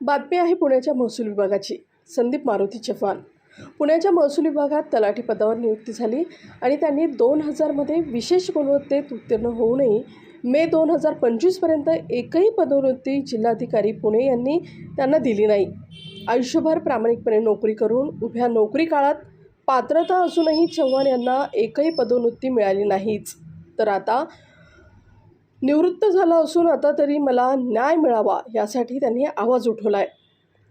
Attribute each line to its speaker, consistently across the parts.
Speaker 1: बातमी आहे पुण्याच्या महसूल विभागाची. संदीप मारुती चव्हाण. पुण्याच्या महसूल विभागात तलाठी पदावर नियुक्ती झाली आणि त्यांनी दोन हजारमध्ये विशेष गुणवत्तेत उत्तीर्ण होऊनही मे दोन हजार पंचवीसपर्यंत एकही पदोन्नती जिल्हाधिकारी पुणे यांनी त्यांना दिली नाही. आयुष्यभर प्रामाणिकपणे नोकरी करून उभ्या नोकरी काळात पात्रता असूनही चव्हाण यांना एकही पदोन्नती मिळाली नाहीच. तर आता निवृत्त झाला असून आता तरी मला न्याय मिळावा यासाठी त्यांनी आवाज उठवला आहे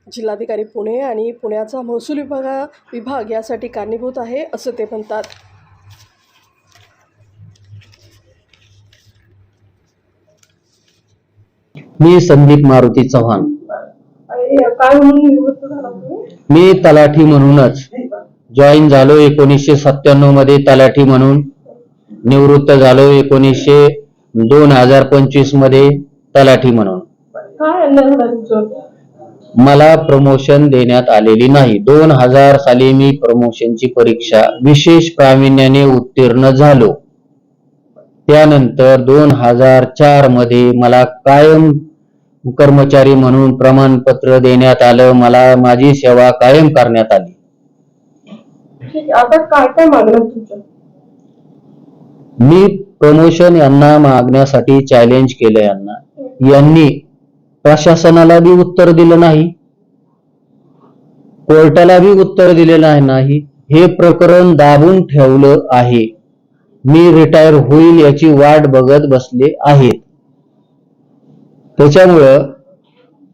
Speaker 1: जिल्हाधिकारी पुणे आणि पुण्याचा महसूल विभागा विभाग यासाठी कारणीभूत आहे असं ते म्हणतात.
Speaker 2: मी संदीप मारुती चव्हाण. मी तलाठी म्हणूनच जॉईन झालो एकोणीसशे सत्त्याण्णवमध्ये तलाठी म्हणून. निवृत्त झालो एकोणीसशे दोन हजार पंचवीसमध्ये तलाठी म्हणून. मला प्रमोशन देण्यात आलेली नाही. दोन हजार साली मी प्रमोशनची परीक्षा विशेष प्रावीण्याने उत्तीर्ण झालो. त्यानंतर दोन हजार चारमध्ये मला कायम कर्मचारी म्हणून प्रमाणपत्र देण्यात आलं. मला माझी सेवा कायम करण्यात आली.
Speaker 1: आता काय काय तुमच्या
Speaker 2: मी प्रमोशन यांना मागण्यासाठी चॅलेंज केलं यांना. यांनी प्रशासनाला बी उत्तर दिलं नाही. कोर्टाला बी उत्तर दिलेलं नाही. हे प्रकरण दाबून ठेवलं आहे. मी रिटायर होईल याची वाट बघत बसले आहेत. त्याच्यामुळं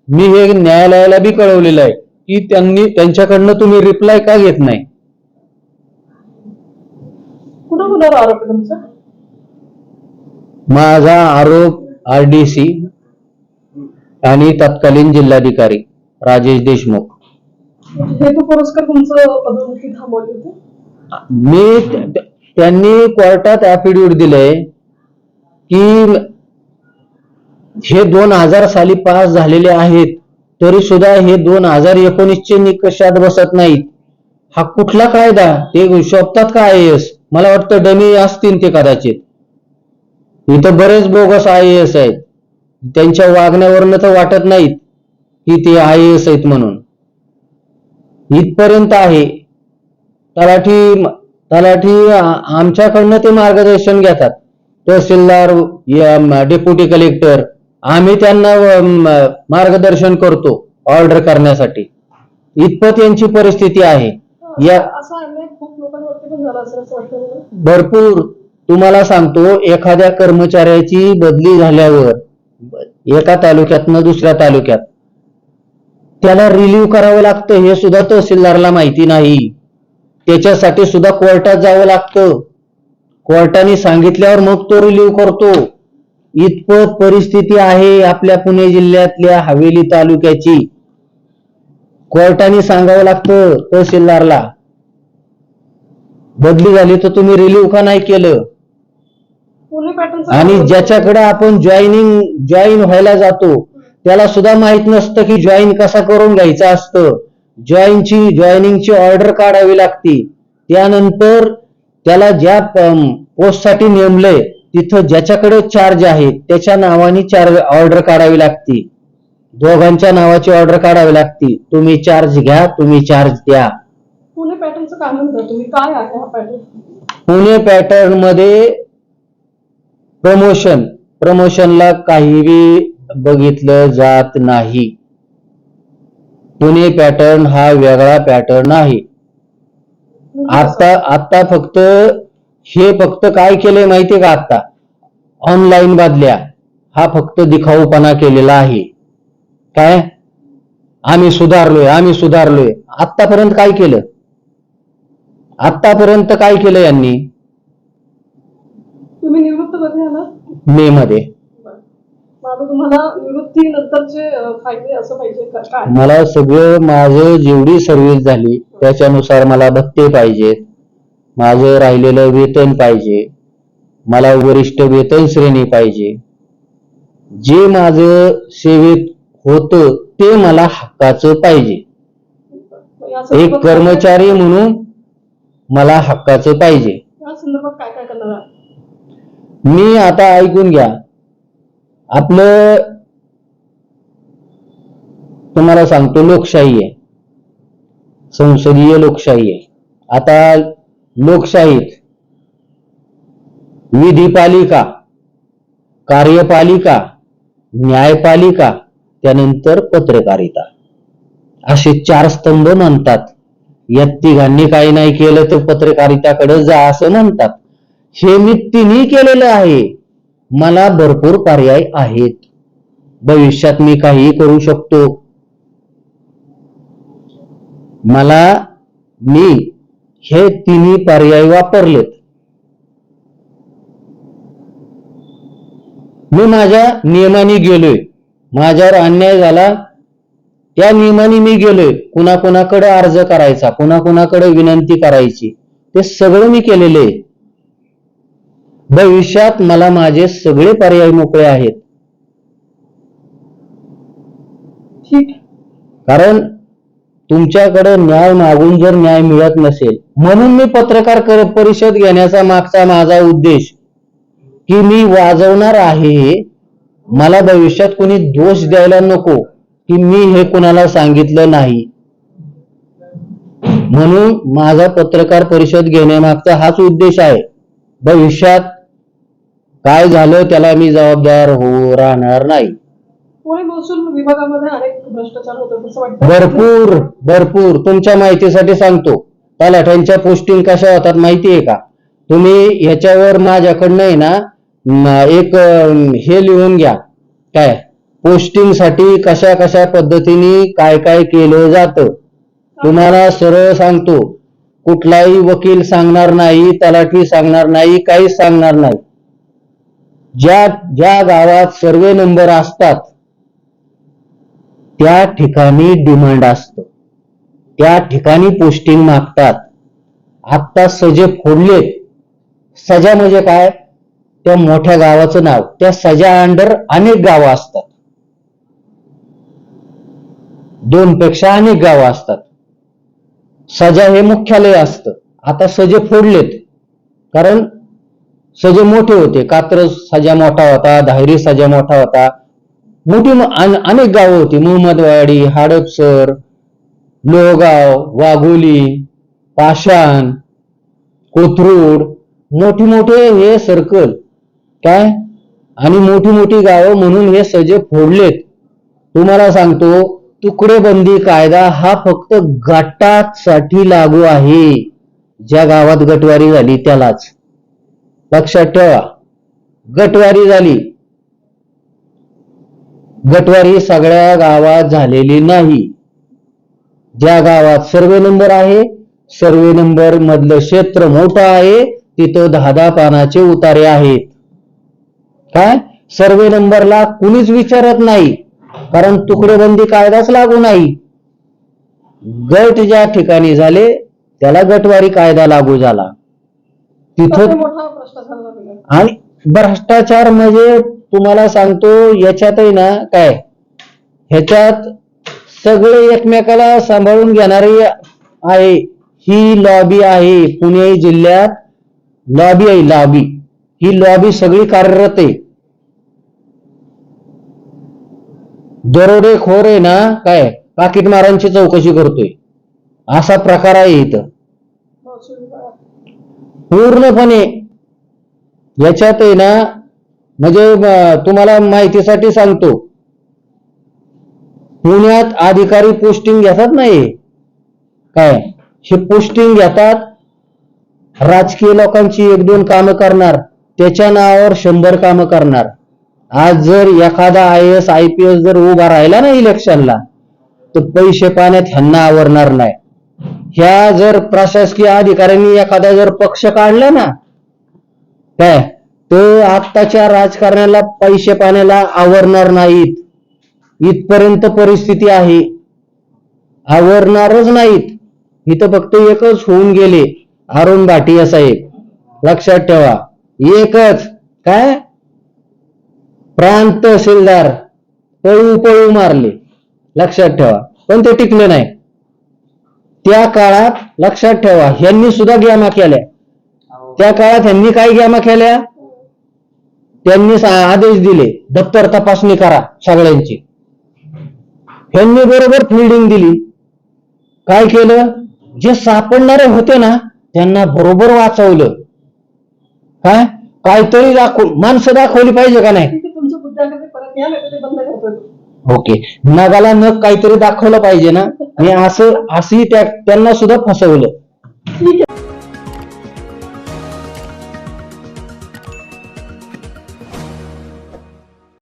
Speaker 2: मी हे न्यायालयाला बी कळवलेलं आहे की त्यांनी त्यांच्याकडनं तुम्ही रिप्लाय का घेत नाही?
Speaker 1: कुठं आरोप तुमचा?
Speaker 2: माझा आरोप आरडीसी आणि तत्कालीन जिल्हाधिकारी राजेश देशमुख.
Speaker 1: पुरस्कार
Speaker 2: मी त्या- त्या- त्यांनी कोर्टात ऍफिडेव्हिट दिलंय की हे दोन हजार साली पास झालेले आहेत तरी सुद्धा हे दोन हजार एकोणीसचे निकषात बसत नाहीत. हा कुठला कायदा? ते शोभतात का आय एस? मला वाटतं डमी असतील ते कदाचित. इथं बरेच बोगस आय एस आहेत. त्यांच्या वागण्यावरनं तर वाटत नाहीत की ते आय एस आहेत म्हणून. इथपर्यंत आहे. तलाठी तलाठी आमच्याकडनं ते मार्गदर्शन घेतात. तहसीलदार डेप्युटी कलेक्टर आम्ही त्यांना मार्गदर्शन करतो ऑर्डर करण्यासाठी. इतपत यांची परिस्थिती आहे. या. भरपूर. तुम्हाला सांगतो एखाद्या कर्मचाऱ्याची बदली झाल्यावर एका तालुक्यातनं दुसऱ्या तालुक्यात त्याला रिलीव्ह करावं लागतं हे सुद्धा तहसीलदारला माहिती नाही. त्याच्यासाठी सुद्धा कोर्टात जावं लागतं. कोर्टाने सांगितल्यावर मग तो रिलीव्ह करतो. इतपत परिस्थिती आहे आपल्या पुणे जिल्ह्यातल्या हवेली तालुक्याची. कोर्टाने सांगावं लागतं तहसीलदारला बदली झाली तर तुम्ही रिलीव्ह का नाही केलं?
Speaker 1: पॅटर्न
Speaker 2: आणि ज्याच्याकडे आपण जॉईनिंग जॉईन व्हायला जातो त्याला सुद्धा माहीत नसतं की जॉईन कसा करून घ्यायचं असतं. जॉईनची जॉईनिंगची ऑर्डर काढावी लागते. त्यानंतर त्याला ज्या पोस्टसाठी नेमलंय तिथं ज्याच्याकडे चार्ज आहे त्याच्या नावाने चार्ज ऑर्डर काढावी लागते. दोघांच्या नावाची ऑर्डर काढावी लागते. तुम्ही चार्ज घ्या तुम्ही चार्ज द्या.
Speaker 1: पुणे पॅटर्नचं काय म्हणता तुम्ही? काय आहे हा पॅटर्न
Speaker 2: पुणे पॅटर्नमध्ये प्रमोशन प्रमोशनला काहीही बघितलं जात नाही. पुणे पॅटर्न हा वेगळा पॅटर्न आहे. आता आता फक्त हे फक्त काय केलंय माहितीये का आता? ऑनलाईन बादल्या. हा फक्त दिखाऊपणा केलेला आहे. काय? आम्ही सुधारलोय आम्ही सुधारलोय. आतापर्यंत काय केलं? आतापर्यंत काय केलं यांनी?
Speaker 1: तुम्ही निवृत्त कधी आलात
Speaker 2: मे मध्ये.
Speaker 1: तुम्हाला फायदे असं पाहिजे काय?
Speaker 2: मला सगळं माझं जेवढी सर्व्हिस झाली त्याच्यानुसार मला भत्ते पाहिजेत. माझं राहिलेलं वेतन पाहिजे. मला वरिष्ठ वेतन श्रेणी पाहिजे. जे माझं सेवेत होतं ते मला हक्काचं पाहिजे. एक कर्मचारी म्हणून मला हक्काचं पाहिजे
Speaker 1: या संदर्भात काय काय करणार आहात?
Speaker 2: मी आता ऐकून घ्या. आपलं तुम्हाला सांगतो लोकशाही आहे. संसदीय लोकशाही आहे. आता लोकशाहीत विधीपालिका कार्यपालिका न्यायपालिका त्यानंतर पत्रकारिता. असे चार स्तंभ म्हणतात. या तिघांनी काही नाही केलं तर पत्रकारिताकडे जा असं म्हणतात. हे मी तिन्ही केलेलं आहे. मला भरपूर पर्याय आहेत. भविष्यात मी काहीही करू शकतो. मला मी हे तिन्ही पर्याय वापरलेत. मी माझ्या नियमाने गेलोय. माझ्यावर अन्याय झाला त्या नियमाने मी गेलोय. कुणाकुणाकडे अर्ज करायचा कुणाकुणाकडे विनंती करायची ते सगळं मी केलेले आहे. भविष्यात मला माझे सगळे पर्याय मोकळे आहेत. कारण तुमच्याकडे न्याय मागून जर न्याय मिळत नसेल म्हणून मी पत्रकार कर- परिषद घेण्याचा मागचा माझा उद्देश की मी वाजवणार आहे मला भविष्यात कोणी दोष द्यायला नको की मी हे कुणाला सांगितलं नाही. म्हणून माझा पत्रकार परिषद घेण्यामागचा हाच उद्देश आहे. भविष्यात काय झालं त्याला मी जबाबदार हो राहणार नाही.
Speaker 1: पुणे महसूल विभागामध्ये अनेक भ्रष्टाचार होतात असं वाटतं.
Speaker 2: भरपूर भरपूर. तुमच्या माहितीसाठी सांगतो. तलाठ्यांच्या पोस्टिंग कशा होतात माहिती आहे का? तुम्ही ह्याच्यावर माझ्याकडनं आहे ना म, एक अं, हे लिहून घ्या. काय? पोस्टिंगसाठी कशा कशा पद्धतीने काय काय केलं जातं? तुम्हाला सरळ सांगतो. कुठलाही वकील सांगणार नाही तलाठी सांगणार नाही काहीच सांगणार नाही. ज्या ज्या गावात सर्वे नंबर असतात त्या ठिकाणी डिमांड असत. त्या ठिकाणी पोस्टिंग मागतात. आत्ता सजे फोडलेत. सजा म्हणजे काय? त्या मोठ्या गावाचं नाव. त्या सजा अंडर अनेक गावं असतात. दोन पेक्षा अनेक गावं असतात. सजा हे मुख्यालय असतं. आता सजे फोडलेत. कारण सजे मोठे होते. कात्रज सजा मोठा होता धायरी सजा मोठा होता. मोठी अनेक गावं होती. मोहम्मदवाडी हाडपसर लोहगाव वाघोली पाषाण कोथरूड मोठी मोठे हे सर्कल. काय? आणि मोठी मोठी गावं म्हणून हे सजे फोडलेत. तुम्हाला सांगतो तुकडेबंदी कायदा हा फक्त गटासाठी लागू आहे. ज्या गावात गटवारी झाली त्यालाच. लक्षात ठेवा. गटवारी झाली. गटवारी सगळ्या गावात झालेली नाही. ज्या गावात सर्वे नंबर आहे सर्वे नंबर मधलं क्षेत्र मोठं आहे तिथं दहा दहा पानाचे उतारे आहेत. काय? सर्वे नंबरला कुणीच विचारत नाही कारण तुकडेबंदी कायदाच लागू नाही. गट ज्या ठिकाणी झाले त्याला गटवारी कायदा लागू झाला. तिथं
Speaker 1: फार मोठा भ्रष्टाचार झालेला आहे.
Speaker 2: आणि भ्रष्टाचार म्हणजे तुम्हाला सांगतो याच्यातही ना काय ह्याच्यात सगळे एकमेकाला सांभाळून घेणारी आहे. ही लॉबी आहे पुणे जिल्ह्यात. लॉबी आहे लॉबी ही लॉबी सगळी कार्यरत आहे. दरोडेखोर आहे ना काय पाकिटमारांची चौकशी करतोय. असा प्रकार आहे इथं. पूर्णपणे याच्यात आहे ना म्हणजे तुम्हाला माहितीसाठी सांगतो. पुण्यात अधिकारी पोस्टिंग घेतात नाही काय? हे पोस्टिंग घेतात. राजकीय लोकांची एक दोन कामं करणार. त्याच्या नावावर शंभर कामं करणार. आज जर एखादा I S I P S जर उभा राहिला ना इलेक्शनला तर पैसे पाण्यात ह्यांना आवरणार नाही. ह्या जर प्रशासकीय अधिकाऱ्यांनी एखादा जर पक्ष काढला ना काय तो आत्ताच्या राजकारण्याला पैसे पाण्याला आवरणार नाहीत. इथपर्यंत परिस्थिती आहे. आवरणारच नाहीत. इथं फक्त एकच होऊन गेले अरुण भाटिया साहेब. लक्षात ठेवा. एकच. काय? प्रांत तहसीलदार. पळू पळू मारले. लक्षात ठेवा. पण ते टिकले नाही. त्या काळात लक्षात ठेवा ह्यांनी सुद्धा गॅमा केल्या. त्या काळात ह्यांनी काय गॅमा केल्या? त्यांनी आदेश दिले दप्तर तपासणी करा सगळ्यांची. ह्यांनी बरोबर फिल्डिंग दिली. काय केलं? जे सापडणारे होते ना त्यांना बरोबर वाचवलं. काय? काहीतरी दाखव माणसं दाखवली पाहिजे का नाही? ओके. नगाला नग काहीतरी दाखवलं पाहिजे ना? आणि असं असंही त्या त्यांना सुद्धा फसवलं.
Speaker 1: ठीक आहे.